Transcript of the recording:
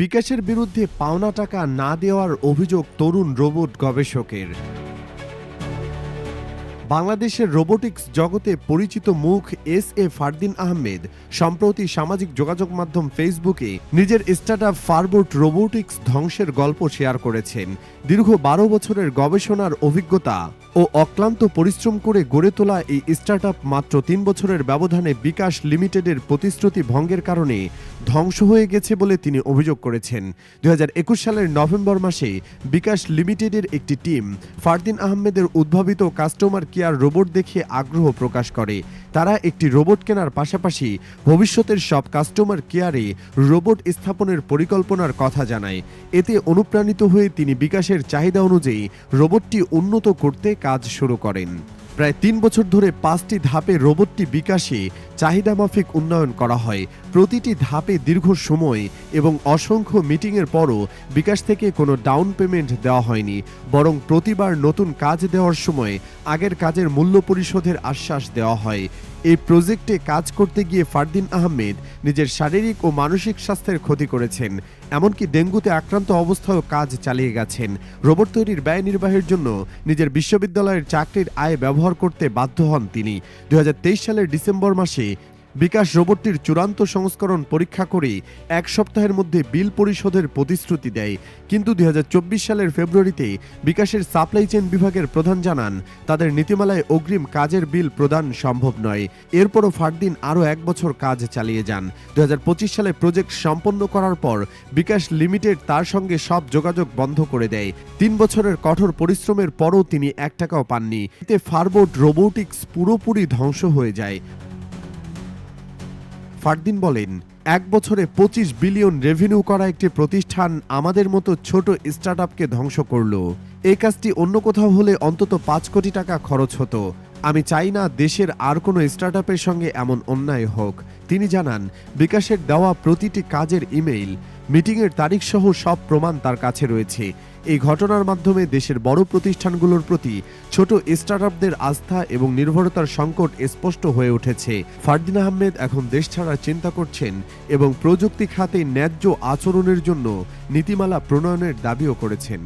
বিকাশের বিরুদ্ধে পাওনা টাকা না দেওয়ার অভিযোগ তরুণ রোবট গবেষকের। বাংলাদেশের রোবোটিক্স জগতে পরিচিত মুখ এস এ ফারদিন আহমেদ। সম্প্রতি সামাজিক যোগাযোগ মাধ্যম ফেসবুকে নিজের স্টার্টআপ ফারবোট রোবোটিক্স ধ্বংসের গল্প শেয়ার করেছেন। দীর্ঘ বারো বছরের গবেষণার অভিজ্ঞতা ও অক্লান্ত পরিশ্রম করে গড়ে তোলা এই স্টার্টআপ মাত্র তিন বছরের ব্যবধানে বিকাশ লিমিটেডের প্রতিশ্রুতি ভঙ্গের কারণে ধ্বংস হয়ে গেছে বলে তিনি অভিযোগ করেছেন। দু হাজার একুশ সালের নভেম্বর মাসে বিকাশ লিমিটেডের একটি টিম ফারদিন আহমেদের উদ্ভাবিত কাস্টমার কেয়ার রোবট দেখে আগ্রহ প্রকাশ করে। তারা একটি রোবট কেনার পাশাপাশি ভবিষ্যতের সব কাস্টমার কেয়ারে রোবট স্থাপনের পরিকল্পনার কথা জানায়। এতে অনুপ্রাণিত হয়ে তিনি বিকাশের চাহিদা অনুযায়ী রোবটটি উন্নত করতে কাজ শুরু করেন। প্রায় তিন বছর ধরে পাঁচটি ধাপে রোবটটি বিকাশে চাহিদামাফিক উন্নয়ন করা হয়। প্রতিটি ধাপে দীর্ঘ সময় এবং অসংখ্য মিটিংয়ের পরও বিকাশ থেকে কোনো ডাউন পেমেন্ট দেওয়া হয়নি। বরং প্রতিবার নতুন কাজ দেওয়ার সময় আগের কাজের মূল্য পরিশোধের আশ্বাস দেওয়া হয়। এই প্রজেক্টে কাজ করতে গিয়ে ফারদিন আহমেদ নিজের শারীরিক ও মানসিক স্বাস্থ্যের ক্ষতি করেছেন। এমনকি ডেঙ্গুতে আক্রান্ত অবস্থায়ও কাজ চালিয়ে গেছেন। রোবট তৈরির ব্যয় নির্বাহের জন্য নিজের বিশ্ববিদ্যালয়ের চাকরির আয় ব্যবহার করতে বাধ্য হন তিনি। দু হাজার তেইশ সালের ডিসেম্বর মাসে বিকাশ রোবটটির চূড়ান্ত সংস্করণ পরীক্ষা করে এক সপ্তাহের মধ্যে বিল পরিশোধের প্রতিশ্রুতি দেয়। কিন্তু দুই হাজার চব্বিশ সালের ফেব্রুয়ারিতে বিকাশের সাপ্লাই চেইন বিভাগের প্রধান জানান, তাদের নীতিমালায় অগ্রিম কাজের বিল প্রদান সম্ভব নয়। এরপরও ফারদিন আরও এক বছর কাজ চালিয়ে যান। দুই হাজার পঁচিশ সালে প্রজেক্ট সম্পন্ন করার পর বিকাশ লিমিটেড তার সঙ্গে সব যোগাযোগ বন্ধ করে দেয়। তিন বছরের কঠোর পরিশ্রমের পরও তিনি এক টাকাও পাননি। এতে ফারবোট রোবোটিক্স পুরোপুরি ধ্বংস হয়ে যায়। ফারদিন বলেন, এক বছরে পঁচিশ বিলিয়ন রেভিনিউ করা একটি প্রতিষ্ঠান আমাদের মতো ছোট স্টার্টআপকে ধ্বংস করল। এই কাজটি অন্য কোথাও হলে অন্তত পাঁচ কোটি টাকা খরচ হতো। আমি চাই না দেশের আর কোনো স্টার্টআপের সঙ্গে এমন অন্যায় হোক। তিনি জানান, বিকাশের দেওয়া প্রতিটি কাজের ইমেইল মিটিংয়ের তারিখ সহ সব প্রমাণ তার কাছে রয়েছে। এই ঘটনার মাধ্যমে দেশের বড় প্রতিষ্ঠানগুলোর প্রতি ছোট স্টার্টআপদের আস্থা এবং নির্ভরতার সংকট স্পষ্ট হয়ে উঠেছে। ফারদিন আহমেদ এখন দেশ ছাড়ার চিন্তা করছেন এবং প্রযুক্তি খাতে ন্যায্য আচরণের জন্য নীতিমালা প্রণয়নের দাবিও করেছেন।